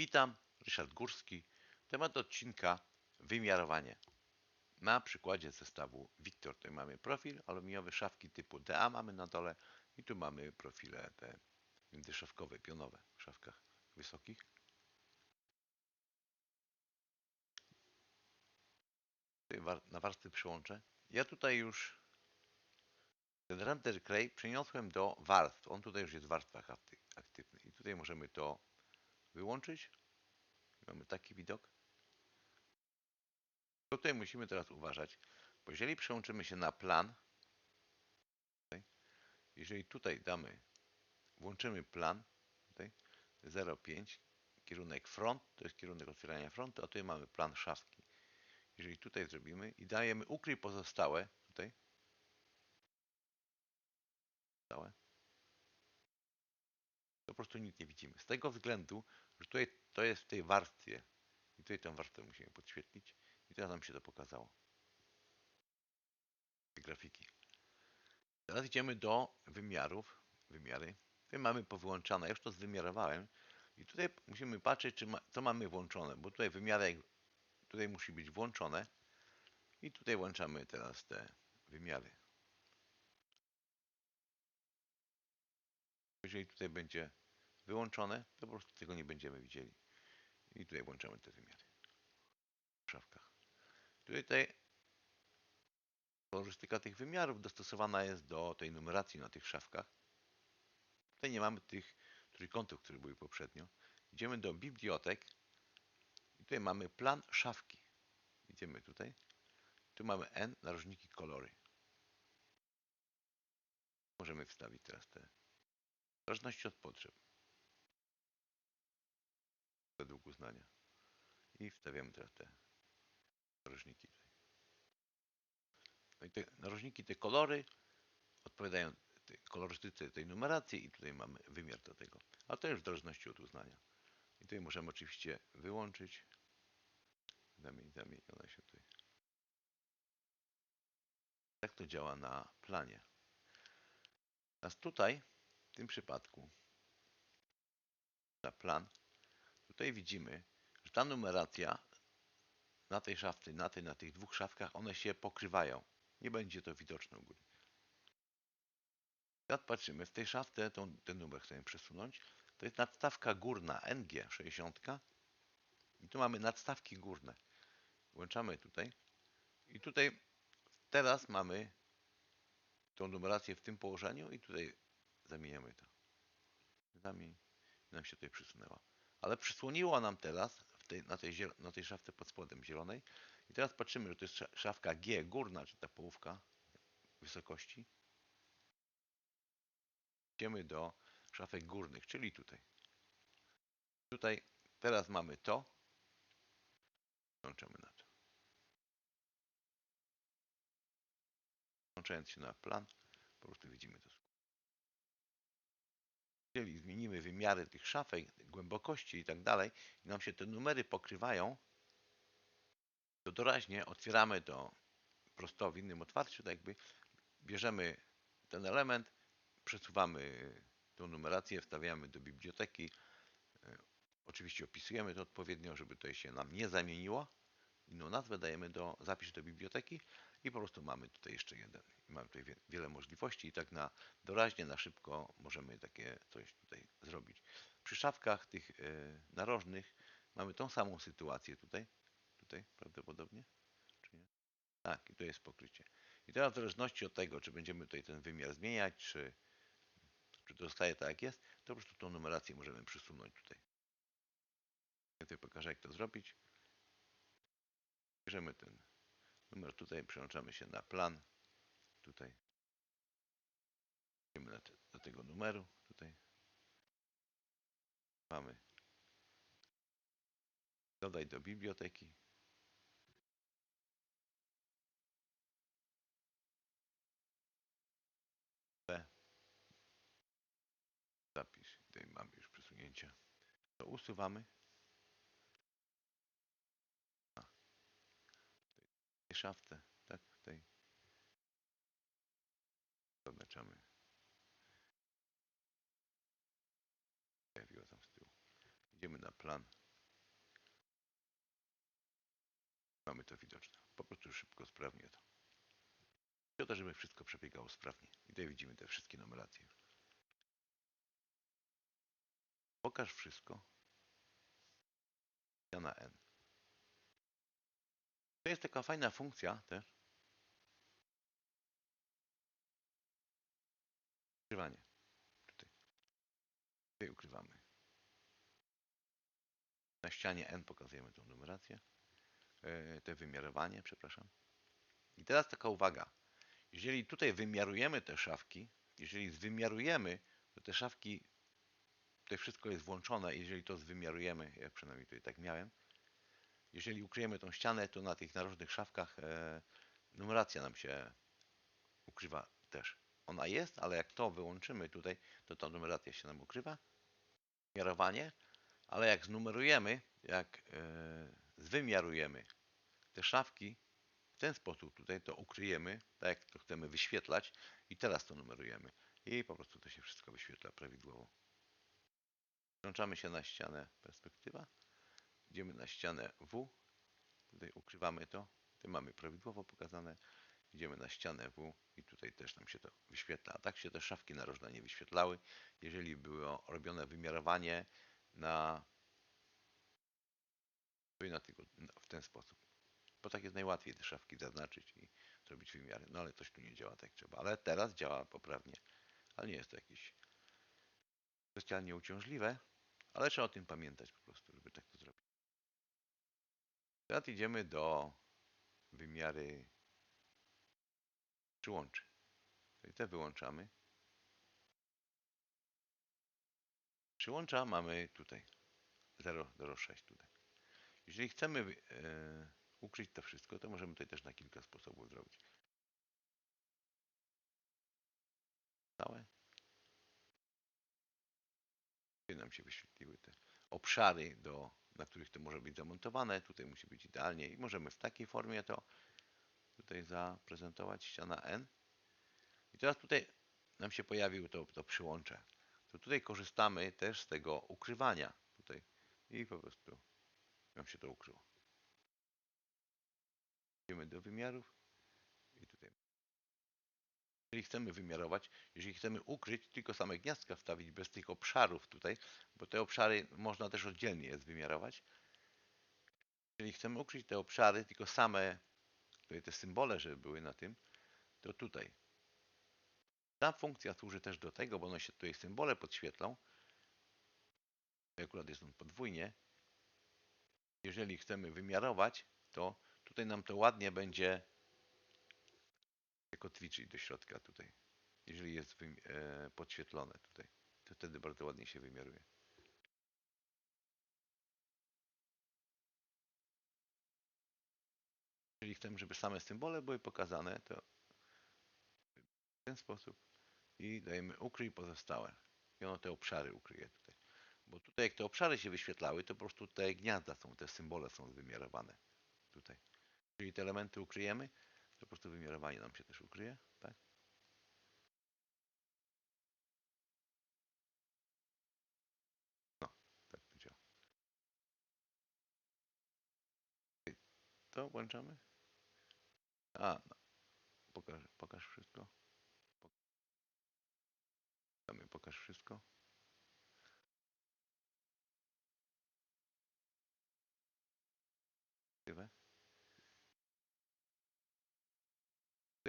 Witam, Ryszard Górski. Temat odcinka wymiarowanie. Na przykładzie zestawu Victor. Tutaj mamy profil aluminiowy, szafki typu DA mamy na dole i tu mamy profile te międzyszafkowe, pionowe w szafkach wysokich. Na warstwy przyłączę. Ja tutaj już ten render clay przeniosłem do warstw. On tutaj już jest w warstwach akty- aktywnych. I tutaj możemy to wyłączyć. Mamy taki widok. Tutaj musimy teraz uważać, bo jeżeli przełączymy się na plan, jeżeli tutaj damy, włączymy plan, tutaj 0,5, kierunek front, to jest kierunek otwierania frontu, a tutaj mamy plan szafki. Jeżeli tutaj zrobimy i dajemy ukryj pozostałe, tutaj, to po prostu nic nie widzimy. Z tego względu, że tutaj to jest w tej warstwie i tutaj tę warstwę musimy podświetlić i teraz nam się to pokazało. Te grafiki. Teraz idziemy do wymiarów. Wymiary. Tutaj mamy powyłączane. Ja już to zwymiarowałem. I tutaj musimy patrzeć, czy ma, co mamy włączone, bo tutaj wymiarek tutaj musi być włączone. I tutaj włączamy teraz te wymiary. Jeżeli tutaj będzie wyłączone, to po prostu tego nie będziemy widzieli. I tutaj włączamy te wymiary w szafkach. Tutaj kolorystyka tych wymiarów dostosowana jest do tej numeracji na tych szafkach. Tutaj nie mamy tych trójkątów, które były poprzednio. Idziemy do bibliotek i tutaj mamy plan szafki. Idziemy tutaj. Tu mamy N, narożniki kolory. Możemy wstawić teraz te w zależności od potrzeb. Według uznania. I wstawiamy teraz te narożniki tutaj. No i te narożniki, te kolory odpowiadają tej kolorystyce tej numeracji i tutaj mamy wymiar do tego. A to już w zależności od uznania. I tutaj możemy oczywiście wyłączyć. Zamień, zamień, ona się tutaj. Tak to działa na planie. Teraz tutaj, w tym przypadku, na plan, tutaj widzimy, że ta numeracja na tej szafce, na tej, na tych dwóch szafkach, one się pokrywają. Nie będzie to widoczne u góry. Jak patrzymy, w tej szafce, tą, ten numer chcemy przesunąć, to jest nadstawka górna NG 60 i tu mamy nadstawki górne. Włączamy tutaj i tutaj teraz mamy tą numerację w tym położeniu i tutaj zamieniamy to. Zamień. Nam się tutaj przysunęła. Ale przysłoniła nam teraz tej, na, tej, na tej szafce pod spodem zielonej. I teraz patrzymy, że to jest sza- szafka G górna, czy ta połówka wysokości. Idziemy do szafek górnych, czyli tutaj. Tutaj teraz mamy to. Włączamy na to. Włączając się na plan, po prostu widzimy to. Jeżeli zmienimy wymiary tych szafek, głębokości i tak dalej, i nam się te numery pokrywają, to doraźnie otwieramy to prosto w innym otwarciu, tak jakby bierzemy ten element, przesuwamy tą numerację, wstawiamy do biblioteki. E, Oczywiście opisujemy to odpowiednio, żeby to się nam nie zamieniło. Inną nazwę dajemy do zapisz do biblioteki i po prostu mamy tutaj jeszcze jeden. Mamy tutaj wie- wiele możliwości i tak na doraźnie, na szybko możemy takie coś tutaj zrobić. Przy szafkach tych e, narożnych mamy tą samą sytuację tutaj. Tutaj prawdopodobnie, czy nie? Tak, i to jest pokrycie. I teraz w zależności od tego, czy będziemy tutaj ten wymiar zmieniać, czy, czy to zostaje tak jak jest, to po prostu tą numerację możemy przesunąć tutaj. Ja tutaj pokażę jak to zrobić. Bierzemy ten numer tutaj, przełączamy się na plan. Tutaj. Idziemy do tego numeru. Tutaj. Mamy. Dodaj do biblioteki. P. Zapisz. Tutaj mamy już przesunięcie. To usuwamy. szaftę, tak? tutaj, tej. Zobaczymy. Tam z tyłu. Idziemy na plan. Mamy to widoczne. Po prostu szybko, sprawnie to. I o to, żeby wszystko przebiegało sprawnie. I tutaj widzimy te wszystkie numeracje. Pokaż wszystko. Ja na N. To jest taka fajna funkcja też. Ukrywanie. Tutaj. Tutaj ukrywamy. Na ścianie N pokazujemy tą numerację. E, te wymiarowanie, przepraszam. I teraz taka uwaga. Jeżeli tutaj wymiarujemy te szafki, jeżeli zwymiarujemy, to te szafki, tutaj wszystko jest włączone, jeżeli to zwymiarujemy, ja przynajmniej tutaj tak miałem, jeżeli ukryjemy tą ścianę, to na tych narożnych szafkach e, numeracja nam się ukrywa też. Ona jest, ale jak to wyłączymy tutaj, to ta numeracja się nam ukrywa. Miarowanie, ale jak znumerujemy, jak e, zwymiarujemy te szafki w ten sposób tutaj, to ukryjemy, tak jak to chcemy wyświetlać i teraz to numerujemy. I po prostu to się wszystko wyświetla prawidłowo. Włączamy się na ścianę perspektywa. Idziemy na ścianę W. Tutaj ukrywamy to. Tu mamy prawidłowo pokazane. Idziemy na ścianę W i tutaj też nam się to wyświetla. Tak się te szafki narożne nie wyświetlały. Jeżeli było robione wymiarowanie na, na tego, w ten sposób. Bo tak jest najłatwiej te szafki zaznaczyć i zrobić wymiary. No ale coś tu nie działa tak trzeba. Ale teraz działa poprawnie. Ale nie jest to jakieś specjalnie uciążliwe. Ale trzeba o tym pamiętać po prostu, żeby tak to zrobić. Teraz idziemy do wymiary przyłączy. Czyli te wyłączamy. Przyłącza mamy tutaj 0,06 tutaj. Jeżeli chcemy e, ukryć to wszystko, to możemy tutaj też na kilka sposobów zrobić. Całe. Tutaj nam się wyświetliły te obszary, do, na których to może być zamontowane. Tutaj musi być idealnie i możemy w takiej formie to tutaj zaprezentować. Ściana N. I teraz tutaj nam się pojawiło to, to przyłącze. To tutaj korzystamy też z tego ukrywania tutaj i po prostu nam się to ukryło. Idziemy do wymiarów. Jeżeli chcemy wymiarować, jeżeli chcemy ukryć, tylko same gniazdka wstawić bez tych obszarów tutaj, bo te obszary można też oddzielnie je wymiarować. Jeżeli chcemy ukryć te obszary, tylko same tutaj te symbole, żeby były na tym, to tutaj. Ta funkcja służy też do tego, bo one się tutaj symbole podświetlą. Akurat jest on podwójnie. Jeżeli chcemy wymiarować, to tutaj nam to ładnie będzie kotwiczyć do środka tutaj. Jeżeli jest e, podświetlone tutaj, to wtedy bardzo ładnie się wymiaruje. Jeżeli chcemy, żeby same symbole były pokazane, to w ten sposób i dajemy ukryj pozostałe. I ono te obszary ukryje tutaj. Bo tutaj jak te obszary się wyświetlały, to po prostu te gniazda są, te symbole są wymiarowane tutaj. Jeżeli te elementy ukryjemy, po prostu wymiarowanie nam się też ukryje, tak? No, tak to działa. To włączamy? A, no. pokaż, pokaż wszystko. Damy pokaż wszystko.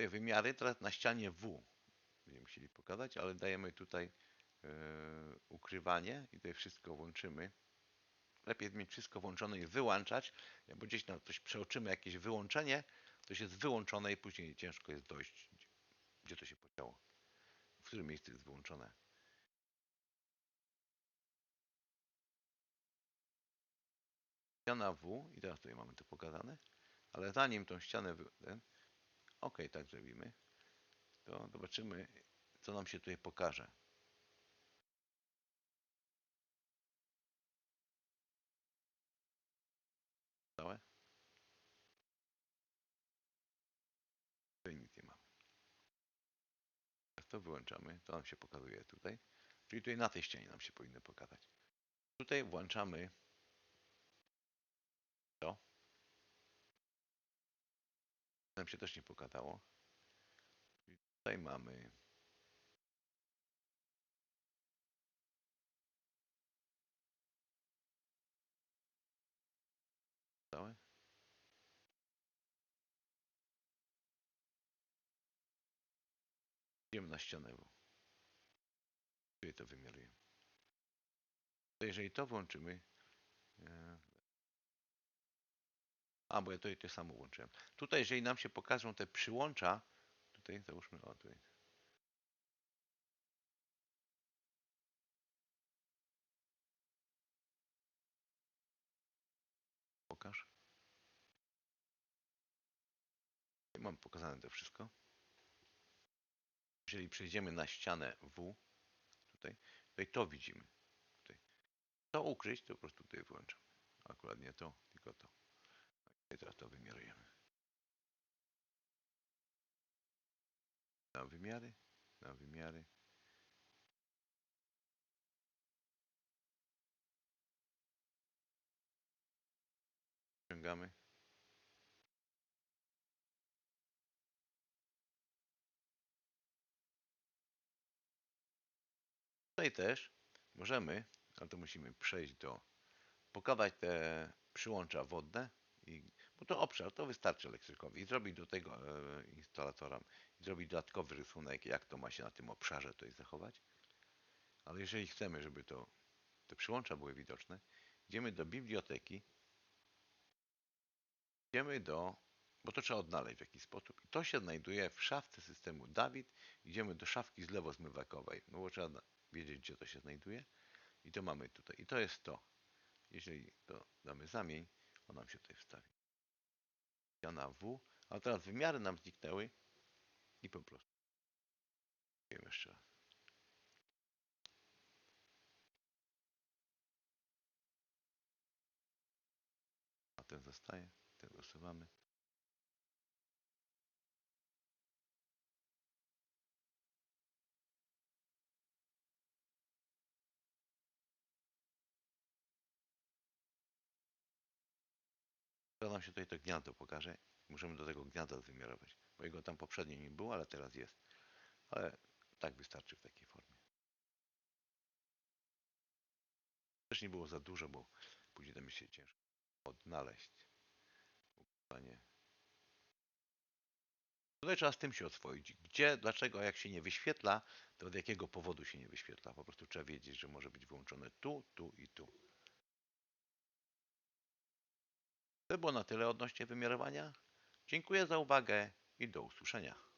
Tutaj wymiary teraz na ścianie W będziemy musieli pokazać, ale dajemy tutaj yy, ukrywanie i tutaj wszystko włączymy. Lepiej mieć wszystko włączone i wyłączać, bo gdzieś na coś przeoczymy jakieś wyłączenie, to się jest wyłączone i później ciężko jest dojść, gdzie to się podziało, w którym miejscu jest wyłączone. Ściana W, i teraz tutaj mamy to pokazane, ale zanim tą ścianę, ten, ok, tak zrobimy, to zobaczymy, co nam się tutaj pokaże. Całe? Tutaj nic nie to wyłączamy, to nam się pokazuje tutaj. Czyli tutaj na tej ścianie nam się powinno pokazać. Tutaj włączamy to. Nam się też nie pokazało. I tutaj mamy całe. Idziemy na ścianę. Tutaj to wymiarujemy. To jeżeli to włączymy. A, bo ja tutaj to samo włączyłem. Tutaj, jeżeli nam się pokażą te przyłącza, tutaj załóżmy, o tutaj. Pokaż. Mam pokazane to wszystko. Jeżeli przejdziemy na ścianę W, tutaj, tutaj to widzimy. Tutaj. To ukryć, to po prostu tutaj włączam. Akurat nie to, tylko to. Teraz to wymiarujemy. Na wymiary, na wymiary. Ściągamy. Tutaj też możemy, ale to musimy przejść do, pokazać te przyłącza wodne, i, bo to obszar, to wystarczy elektrykowi i zrobić do tego e, instalatora, i zrobić dodatkowy rysunek, jak to ma się na tym obszarze to zachować. Ale jeżeli chcemy, żeby to, te przyłącza były widoczne, idziemy do biblioteki, idziemy do, bo to trzeba odnaleźć w jakiś sposób. I to się znajduje w szafce systemu Dawid. Idziemy do szafki zlewozmywakowej, no bo trzeba wiedzieć, gdzie to się znajduje. I to mamy tutaj. I to jest to. Jeżeli to damy zamień, on nam się tutaj wstawi. Ściana W, a teraz wymiary nam zniknęły i po prostu. Wiem jeszcze raz. A ten zostaje, ten usuwamy. To nam się tutaj to gniazdo pokaże. Możemy do tego gniazda wymiarować, bo jego tam poprzednio nie było, ale teraz jest. Ale tak wystarczy w takiej formie. Też nie było za dużo, bo później to mi się ciężko odnaleźć. Tutaj trzeba z tym się oswoić. Gdzie, dlaczego, a jak się nie wyświetla, to od jakiego powodu się nie wyświetla. Po prostu trzeba wiedzieć, że może być wyłączone tu, tu i tu. To było na tyle odnośnie wymiarowania. Dziękuję za uwagę i do usłyszenia.